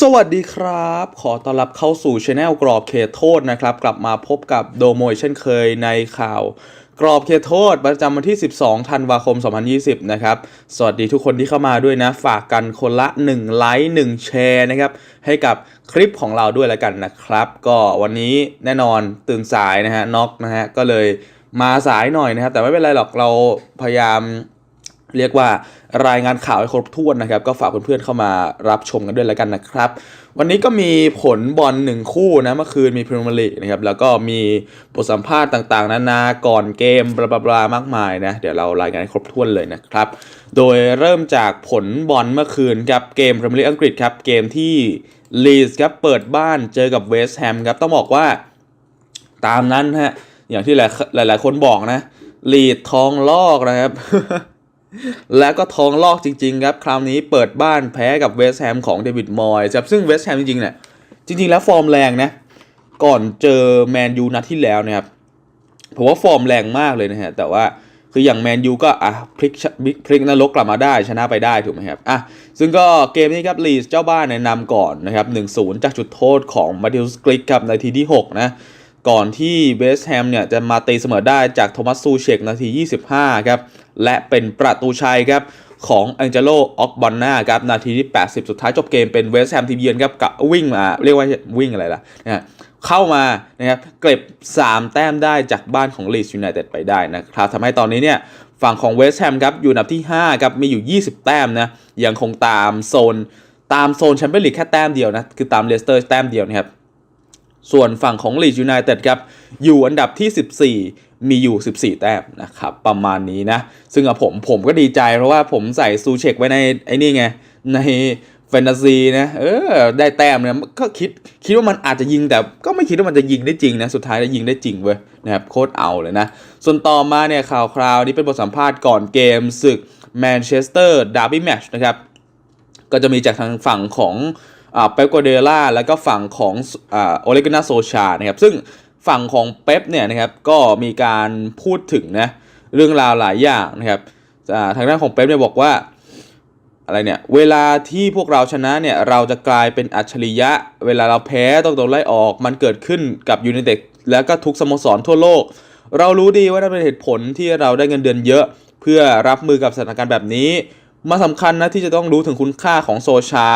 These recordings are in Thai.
สวัสดีครับ ขอต้อนรับเข้าสู่ช anel กรอบเขตโทษนะครับ กลับมาพบกับโดโมยเช่นเคยในข่าว กรอบเขตโทษประจำวันที่ 12 ธันวาคม 2020 นะครับ สวัสดีทุกคนที่เข้ามาด้วยนะ ฝากกันคนละ 1 ไลค์ 1 แชร์นะครับ ให้กับคลิปของเราด้วยแล้วกันนะครับ ก็วันนี้แน่นอนตื่นสายนะฮะน็อกนะฮะก็เลยมาสายหน่อยนะครับ แต่ไม่เป็นไรหรอกเราพยายาม เรียกว่ารายงานข่าวให้ครบถ้วนนะครับ ก็ฝากเพื่อนๆเข้ามารับชมกันด้วยแล้วกันนะครับ วันนี้ก็มีผลบอลหนึ่งคู่นะเมื่อคืนมีพรีเมียร์ลีกนะครับแล้วก็มีบทสัมภาษณ์ต่างๆ นานาก่อนเกมบลาบลามากมายนะ เดี๋ยวเรารายงานให้ครบถ้วนเลยนะครับ โดยเริ่มจากผลบอลเมื่อคืนครับเกมพรีเมียร์ลีกอังกฤษครับเกมที่ลีสครับเปิดบ้านเจอกับเวสต์แฮมครับต้องบอกว่าตามนั้นฮะอย่างที่หลายหลายๆคนบอกนะลีดทองลอกนะครับ แล้วก็ทองลอกจริงๆครับ คราวนี้เปิดบ้านแพ้กับเวสแฮมของเดวิดมอยส์ครับซึ่งเวสแฮมจริงๆเนี่ยจริง ๆ แล้วฟอร์มแรงนะ ก่อนเจอแมนยูนัดที่แล้วเนะครับผมว่าฟอร์มแรงมากเลยนะฮะแต่ว่าคืออย่างแมนยูก็อะพลิกพลิกนรกกลับมาได้ชนะไปได้ถูกไหมครับอะซึ่งก็เกมนี้ครับลีสเจ้าบ้านในนำก่อนนะครับ1-0 จากจุดโทษของมาติอุสกริกครับในทีที่ 6 นะ ก่อนที่เวสต์แฮมเนี่ยจะมาตีเสมอได้จากโทมัสซูเชกนาที 25 ครับ และเป็นประตูชัยครับของแองเจโลออกบอนนาครับ นาทีที่ 80 สุดท้ายจบเกมเป็นเวสต์แฮมทีมเยือนครับกับวิ่งมาเรียกว่าวิ่งอะไรล่ะนะเข้ามานะครับเก็บ 3 แต้มได้จากบ้านของลีดยูไนเต็ดไปได้นะครับทำให้ตอนนี้เนี่ยฝั่งของเวสต์แฮมครับอยู่อันดับที่ 5 ครับมีอยู่ 20 แต้มนะยังคงตามโซนตามโซนแชมเปี้ยนลีกแค่แต้มเดียวนะคือตามเลสเตอร์แต้มเดียวนะครับ ส่วนฝั่งของลีดยูไนเต็ดครับอยู่อันดับที่ 14 มีอยู่ 14 แต้มนะครับประมาณนี้นะ ซึ่งอะผมผมก็ดีใจเพราะว่าผมใส่ซูเช็คไว้ในไอ้นี่ไง ในแฟนตาซีนะเออได้แต้มเนี่ยก็คิดคิดว่ามันอาจจะยิงแต่ก็ไม่คิดว่ามันจะยิงได้จริงนะ สุดท้ายแล้ยิงได้จริงเว้ยนะครับโคตรเอาเลยนะ ส่วนต่อมาเนี่ยข่าวคราวนี้เป็นบทสัมภาษณ์ก่อนเกมศึกแมนเชสเตอร์ดาร์บี้แมชนะครับก็จะมีจากทางฝั่งของ เป๊ปโกเดล่าแล้วก็ฝั่งของโอเลกนาโซชานะครับซึ่งฝั่งของเป๊ปเนี่ยนะครับก็มีการพูดถึงนะเรื่องราวหลายอย่างนะครับทางด้านของเป๊ปเนี่ยบอกว่าอะไรเนี่ยเวลาที่พวกเราชนะเนี่ยเราจะกลายเป็นอัจฉริยะ เวลาเราแพ้ต้องโดนไล่ออกมันเกิดขึ้นกับยูไนเต็ดแล้วก็ทุกสโมสรทั่วโลก เรารู้ดีว่านั่นเป็นเหตุผลที่เราได้เงินเดือนเยอะ เพื่อรับมือกับสถานการณ์แบบนี้ มาสำคัญนะที่จะต้องรู้ถึงคุณค่าของโซชา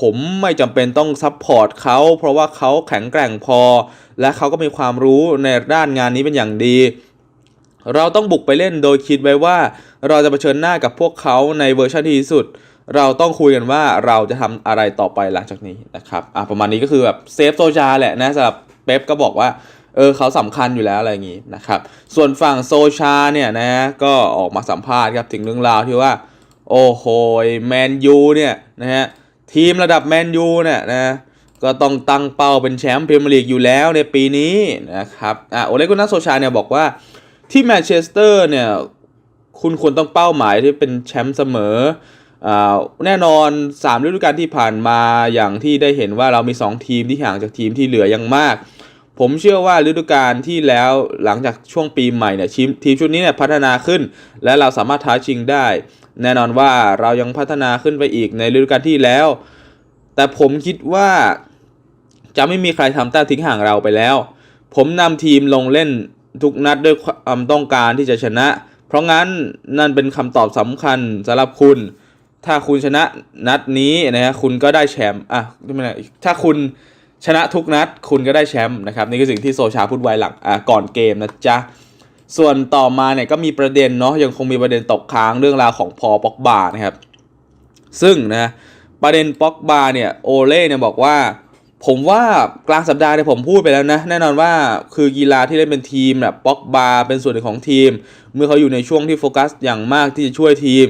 ผมไม่จำเป็นต้องซัพพอร์ตเขาเพราะว่าเขาแข็งแกร่งพอ และเขาก็มีความรู้ในด้านงานนี้เป็นอย่างดี เราต้องบุกไปเล่นโดยคิดไว้ว่า เราจะเผชิญหน้ากับพวกเขาในเวอร์ชันที่สุด เราต้องคุยกันว่าเราจะทำอะไรต่อไปหลังจากนี้นะครับอะประมาณนี้ก็คือแบบเซฟโซชาแหละนะสำหรับเป๊ปก็บอกว่าเออเขาสำคัญอยู่แล้วอะไรอย่างงี้นะครับ ส่วนฝั่งโซชาเนี่ยนะก็ออกมาสัมภาษณ์ครับถึงเรื่องราวที่ว่า โอ้โหแมนยูเนี่ยนะฮะทีมระดับแมนยูเนี่ยนะก็ต้องตั้งเป้าเป็นแชมป์พรีเมียร์ลีกอยู่แล้วในปีนี้นะครับอะโอเลกุนาโซชาเนี่ยบอกว่าที่แมนเชสเตอร์เนี่ยคุณควรต้องเป้าหมายที่เป็นแชมป์เสมออ่าแน่นอน3ฤดูกาลที่ผ่านมาอย่างที่ได้เห็นว่าเรามี 2 ทีมที่ห่างจากทีมที่เหลือยังมาก ผมเชื่อว่าฤดูกาลที่แล้วหลังจากช่วงปีใหม่เนี่ยทีมทีมชุดนี้เนี่ยพัฒนาขึ้น และเราสามารถท้าชิงได้ แน่นอนว่าเรายังพัฒนาขึ้นไปอีกในฤดูกาลที่แล้ว แต่ผมคิดว่าจะไม่มีใครทำแต้มทิ้งห่างเราไปแล้ว ผมนำทีมลงเล่นทุกนัดด้วยความต้องการที่จะชนะ เพราะงั้นนั่นเป็นคำตอบสำคัญสำหรับคุณ ถ้าคุณชนะนัดนี้นะฮะคุณก็ได้แชมป์อะไม่ไถ้าคุณชนะทุกนัด คุณก็ได้แชมป์นะครับนี่คือสิ่งที่โซชาพูดไว้หลังอะก่อนเกมนะจ๊ะ ส่วนต่อมาเนี่ยก็มีประเด็นเนาะยังคงมีประเด็นตกค้างเรื่องราวของพอป็อกบานะครับ ซึ่งนะประเด็นป็อกบาเนี่ยโอเล่เนี่ยบอกว่า ผมว่ากลางสัปดาห์เนี่ยผมพูดไปแล้วนะ แน่นอนว่าคือกีฬาที่เล่นเป็นทีมแบบป็อกบาเป็นส่วนหนึ่งของทีม เมื่อเขาอยู่ในช่วงที่โฟกัสอย่างมากที่จะช่วยทีม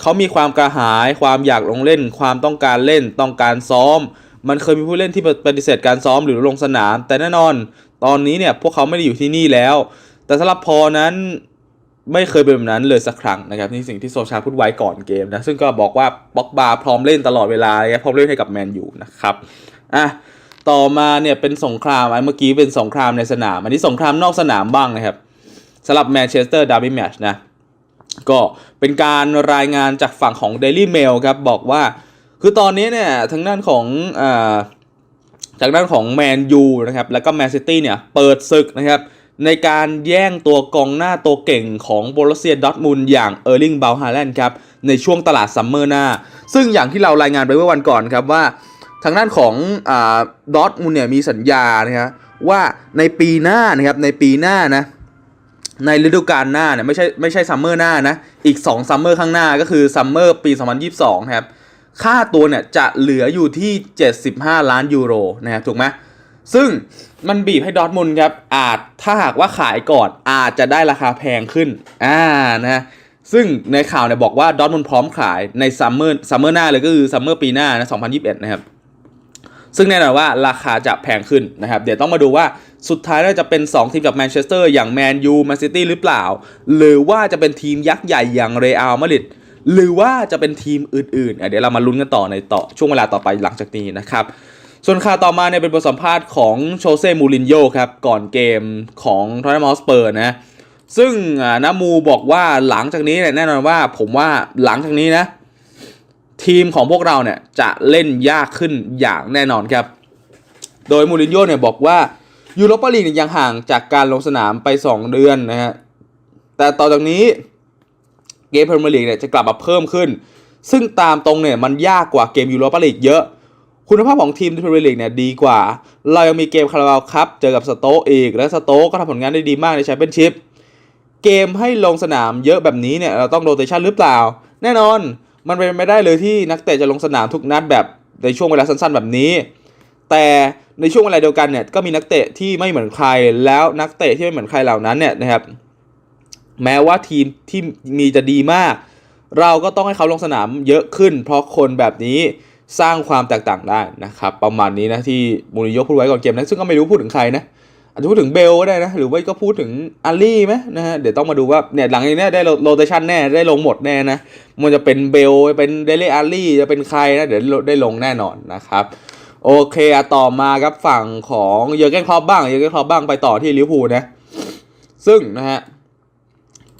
เขามีความกระหายความอยากลงเล่น ความต้องการเล่นต้องการซ้อม มันเคยมีผู้เล่นที่ปฏิเสธการซ้อมหรือลงสนาม แต่แน่นอนตอนนี้เนี่ยพวกเขาไม่ได้อยู่ที่นี่แล้ว แต่สำหรับพอนั้นไม่เคยเป็นแบบนั้นเลยสักครั้งนะครับนี่สิ่งที่โซชาพูดไว้ก่อนเกมนะซึ่งก็บอกว่าบ็อกบาพร้อมเล่นตลอดเวลาพร้อมเล่นให้กับแมนยูนะครับอะต่อมาเนี่ยเป็นสงครามไอ้เมื่อกี้เป็นสงครามในสนาม อันนี้สงครามนอกสนามบ้างนะครับสำหรับแมนเชสเตอร์ดาร์บี้แมชนะก็เป็นการรายงานจากฝั่งของ Daily Mail ครับบอกว่าคือตอนนี้เนี่ยทางด้านของอ่าจากด้านของแมนยูนะครับแล้วก็แมนซิตี้เนี่ยเปิดศึกนะครับ ในการแย่งตัวกองหน้าตัวเก่งของโบรเซียดอทมุนอย่างเออร์ลิงเบลฮาแลนด์ครับในช่วงตลาดซัมเมอร์หน้า ซึ่งอย่างที่เรารายงานไปเมื่อวันก่อนครับว่า ทางด้านของอดอทมุนเนี่ยมีสัญญานะครับว่าในปีหน้านะครับในปีหน้านะในฤดูกาลหน้าเนี่ยไม่ใช่ไม่ใช่ซัมเมอร์หน้านะอีก2ซัมเมอร์ข้างหน้าก็คือซัมเมอร์ปี 2022 ครับ ค่าตัวเนี่ยจะเหลืออยู่ที่ 75 ล้านยูโรนะครับถูกไหม ซึ่งมันบีบให้ดอทมุนครับอาจถ้าหากว่าขายก่อนอาจจะได้ราคาแพงขึ้นอ่านะซึ่งในข่าวเนี่ยบอกว่าดอทมุนพร้อมขายในซัมเมอร์ซัมเมอร์หน้าเลยก็คือซัมเมอร์ปีหน้านะ2021 นะครับ ซึ่งแน่นอนว่าราคาจะแพงขึ้นนะครับ เดี๋ยวต้องมาดูว่าสุดท้ายน่าจะเป็น 2 ทีมกับแมนเชสเตอร์อย่างแมนยูแมนซิตี้หรือเปล่า หรือว่าจะเป็นทีมยักษ์ใหญ่อย่างเรอัลมาดริดหรือว่าจะเป็นทีมอื่นๆอะเดี๋ยวเรามาลุ้นกันต่อในต่อช่วงเวลาต่อไปหลังจากนี้นะครับ ส่วนข่าวต่อมาเนี่ยเป็นบทสัมภาษณ์ของโชเซ่มูรินโญ่ครับ ก่อนเกมของทอร์นามอสเปอร์นะ ซึ่งอ่านามูบอกว่าหลังจากนี้เนี่ยแน่นอนว่าผมว่าหลังจากนี้นะ ทีมของพวกเราเนี่ยจะเล่นยากขึ้นอย่างแน่นอนครับ โดยมูรินโญ่เนี่ยบอกว่ายูโรปาลีกยยังห่างจากการลงสนามไป 2 เดือนนะฮะ แต่ต่อจากนี้เกมพรีเมียร์ลีกเนี่ยจะกลับมาเพิ่มขึ้น ซึ่งตามตรงเนี่ยมันยากกว่าเกมยูโรปาลีกเยอะ คุณภาพของทีมพรีเมียร์ลีกเนี่ยดีกว่า เรายังมีเกมคาราบาวครับเจอกับสโต๊กอีก และสโต๊กก็ทำผลงานได้ดีมากในแชมเปี้ยนชิพเกมให้ลงสนามเยอะแบบนี้เนี่ยเราต้องโรเตชันหรือเปล่า แน่นอนมันเป็นไม่ได้เลยที่นักเตะจะลงสนามทุกนัดแบบในช่วงเวลาสั้นๆ แบบนี้ แต่ในช่วงเวลาเดียวกันเนี่ยก็มีนักเตะที่ไม่เหมือนใครแล้วนักเตะที่ไม่เหมือนใครเหล่านั้นเนี่ยนะครับแม้ว่าทีมที่มีจะดีมาก เราก็ต้องให้เขาลงสนามเยอะขึ้น เพราะคนแบบนี้ สร้างความแตกต่างได้นะครับประมาณนี้นะที่มูรินโญ่พูดไว้ก่อนเกมนะซึ่งก็ไม่รู้พูดถึงใครนะอาจจะพูดถึงเบลก็ได้นะ หรือว่าก็พูดถึงอาลี่ไหมนะฮะเดี๋ยวต้องมาดูว่าเนี่ยหลังจากนี้ได้โรเตชันแน่ได้ลงหมดแน่นะมันจะเป็นเบลเป็นเดเล่อาลี่จะเป็นใครนะเดี๋ยวได้ลงแน่นอนนะครับโอเคอะต่อมาครับฝั่งของเยอร์เกนคลอปบ้างเยอร์เกนคลอปบ้างไปต่อที่ลิเวอร์พูลนะซึ่งนะฮะ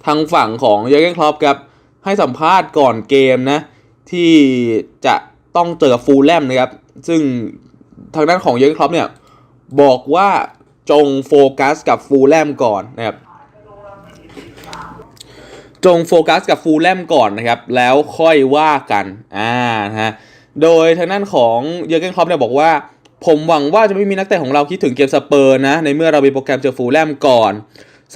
ทางฝั่งของเยอร์เกนคลอปครับให้สัมภาษณ์ก่อนเกมนะที่จะ ต้องเจอกับฟูลแลมนะครับ ซึ่งทางด้านของเยอร์คลอปเนี่ย บอกว่าจงโฟกัสกับฟูลแลมก่อนนะครับ จงโฟกัสกับฟูลแลมก่อนนะครับ แล้วค่อยว่ากันอ่านะฮะโดยทางด้านของเยอร์เกนคลอปเนี่ยบอกว่า ผมหวังว่าจะไม่มีนักเตะของเราคิดถึงเกมสเปอร์นะ ในเมื่อเรามีโปรแกรมเจอฟูลแลมก่อน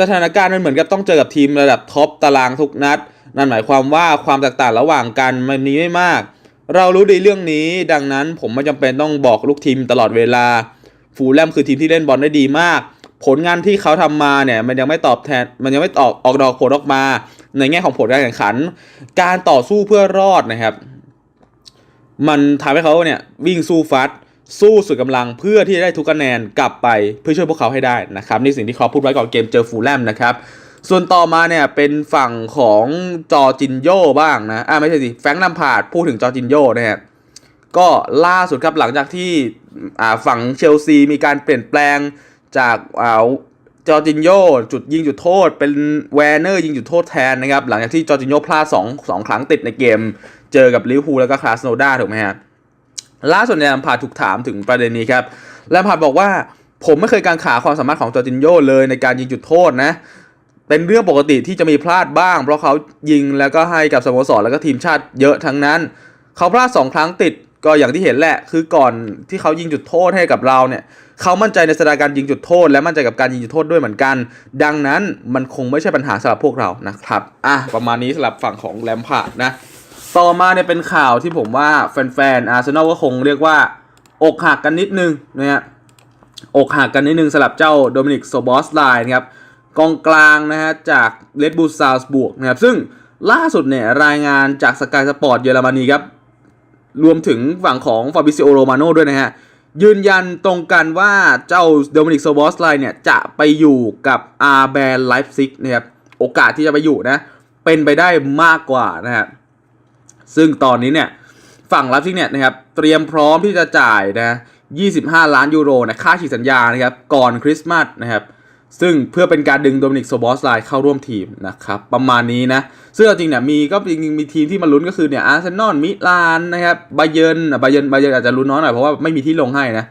สถานการณ์มันเหมือนกับต้องเจอกับทีมระดับท็อปตารางทุกนัด นั่นหมายความว่าความแตกต่างระหว่างกันมันมีไม่มาก เรารู้ดีเรื่องนี้ ดังนั้นผมไม่จำเป็นต้องบอกลูกทีมตลอดเวลา ฟูลแลมคือทีมที่เล่นบอลได้ดีมาก ผลงานที่เขาทำมาเนี่ยมันยังไม่ตอบแทน มันยังไม่ตอกออกดอกผลออกมา ในแง่ของผลการแข่งขัน การต่อสู้เพื่อรอดนะครับ มันทำให้เขาเนี่ยวิ่งสู้ฟัดสู้สุดกำลังเพื่อที่จะได้ทุกคะแนนกลับไปเพื่อช่วยพวกเขาให้ได้นะครับนี่สิ่งที่เขาพูดไว้ก่อนเกมเจอฟูลแลมนะครับ ส่วนต่อมาเนี่ยเป็นฝั่งของจอจินโยบ้างนะอ่าไม่ใช่สิแฟงลัมพาดพูดถึงจอจินโยนะฮะก็ล่าสุดครับหลังจากที่อ่าฝั่งเชลซีมีการเปลี่ยนแปลงจากอ่าจอจินโยจุดยิงจุดโทษ เป็นแวนเนอร์ยิงจุดโทษแทนนะครับ หลังจากที่จอจินโยพลาด2 2ครั้งติดในเกม เจอกับลิเวอร์พูลแล้วก็คลาสโนดาถูกไหมฮะล่าสุดเนี่ยลมพาดถูกถามถึงประเด็นนี้ครับแลมพาดบอกว่าผมไม่เคยกังขาความสามารถของจอจินโยเลยในการยิงจุดโทษนะ เป็นเรื่องปกติที่จะมีพลาดบ้าง เพราะเขายิงแล้วก็ให้กับสโมสรแล้วก็ทีมชาติเยอะทั้งนั้น เขาพลาดสองครั้งติดก็อย่างที่เห็นแหละ คือก่อนที่เขายิงจุดโทษให้กับเราเนี่ย เขามั่นใจในสถานการณ์ยิงจุดโทษ และมั่นใจกับการยิงจุดโทษด้วยเหมือนกัน ดังนั้นมันคงไม่ใช่ปัญหาสำหรับพวกเรานะครับอะประมาณนี้สำหรับฝั่งของแลมพาร์ดนะต่อมาเนี่ยเป็นข่าวที่ผมว่าแฟนๆอาร์เซนอลก็คงเรียกว่า อกหักกันนิดนึงนะฮะอกหักกันนิดนึงสำหรับเจ้าโดมินิกโซบอสไลน์ครับ กองกลางนะฮะจากเลดบูซาวส์บวกนะครับซึ่งล่าสุดเนี่ยรายงานจากสกายสปอร์ตเยอรมนีครับ รวมถึงฝั่งของฟาบิซิโอโรมาโน่ด้วยนะฮะ ยืนยันตรงกันว่าเจ้าโดมินิกโซบอสไลน์เนี่ย จะไปอยู่กับอาร์แบนไลฟ์ซิกนะครับ โอกาสที่จะไปอยู่นะ เป็นไปได้มากกว่านะฮะซึ่งตอนนี้เนี่ย ฝั่งไลฟ์ซิกเนี่ยนะครับ เตรียมพร้อมที่จะจ่ายนะ 25 ล้านยูโรนะค่าฉีกสัญญานะครับ ก่อนคริสต์มาสนะครับ ซึ่งเพื่อเป็นการดึงโดมินิกโซบอสไลน์เข้าร่วมทีมนะครับ ประมาณนี้นะ ซึ่งเอาจริงเนี่ยมีก็จริงมีทีมที่มาลุ้นก็คือเนี่ยอาร์เซนอลมิลานนะครับบาเยนบาเยนบาเยนอาจจะลุ้นน้อยหน่อยเพราะว่าไม่มีที่ลงให้นะ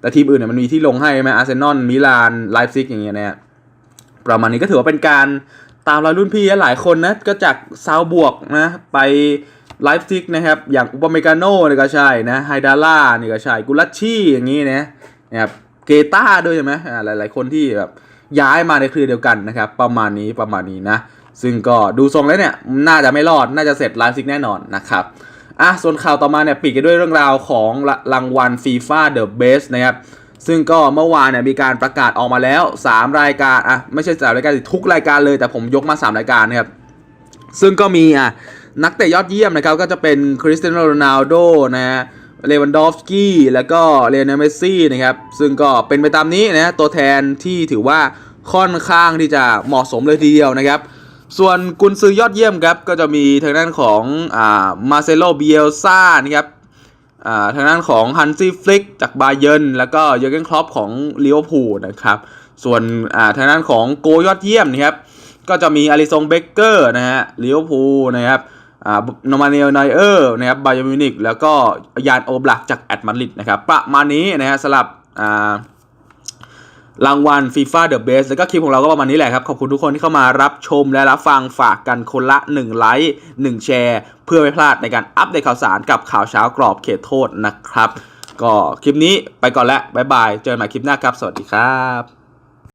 แต่ทีมอื่นเนี่ยมันมีที่ลงให้ไหมอาร์เซนอลมิลานไลฟ์ซิกอย่างเงี้ยนะประมาณนี้ก็ถือว่าเป็นการตามรอยรุ่นพี่หลายคนนะก็จากซาวบวกนะไปไลฟ์ซิกนะครับอย่างอุปเมกาโน่นี่ก็ใช่นะไฮดาร่านี่ก็ใช่กุลัชชี่อย่างงี้นะนะครับเกต้าด้วยใช่ไหมอ่าหลายๆคนที่แบบ ย้ายมาในเครือเดียวกันนะครับ ประมาณนี้ประมาณนี้นะ ซึ่งก็ดูทรงแล้วเนี่ย น่าจะไม่รอดน่าจะเสร็จไลฟ์ซิกแน่นอนนะครับอะส่วนข่าวต่อมาเนี่ยปิดกันด้วยเรื่องราวของรางวัล FIFA The Best นะครับซึ่งก็เมื่อวานเนี่ยมีการประกาศออกมาแล้ว 3 รายการอะไม่ใช่3รายการทุกรายการเลยแต่ผมยกมา 3 รายการนะครับซึ่งก็มีอะนักเตะยอดเยี่ยมนะครับก็จะเป็นคริสเตียโนโรนัลโดนะฮะ เลวันดอฟสกี้แล้วก็เลเนเมสซี่นะครับ ซึ่งก็เป็นไปตามนี้นะตัวแทนที่ถือว่าค่อนข้างที่จะเหมาะสมเลยทีเดียวนะครับ ส่วนกุนซือยอดเยี่ยมครับ ก็จะมีทางด้านของอ่ามาเซโลเบียลซ่านะครับอ่าทางด้านของฮันซี่ฟลิกจากบาเยิร์นแล้วก็เยอร์เกนคลอปของลิเวอร์พูลนะครับ ส่วนอ่าทางด้านของโกยอดเยี่ยมนะครับก็จะมีอาริซงเบเกอร์นะฮะลิเวอร์พูลนะครับ อ่านอร์มาเนลไนเออร์นะครับไบาเยอร์มิวนิกแล้วก็ยานโอบลักจากแอตมาดริดนะครับประมาณนี้นะฮะสำหรับรางวัล FIFA The Best แล้วก็คลิปของเราก็ประมาณนี้แหละครับ ขอบคุณทุกคนที่เข้ามารับชมและรับฟังฝากกันคนละ 1 ไลค์1แชร์ เพื่อไม่พลาดในการอัปเดตข่าวสารกับข่าวเช้ากรอบเขตโทษนะครับ ก็คลิปนี้ไปก่อนแล้วบ๊ายบาย เจอกันใหม่คลิปหน้าครับ สวัสดีครับ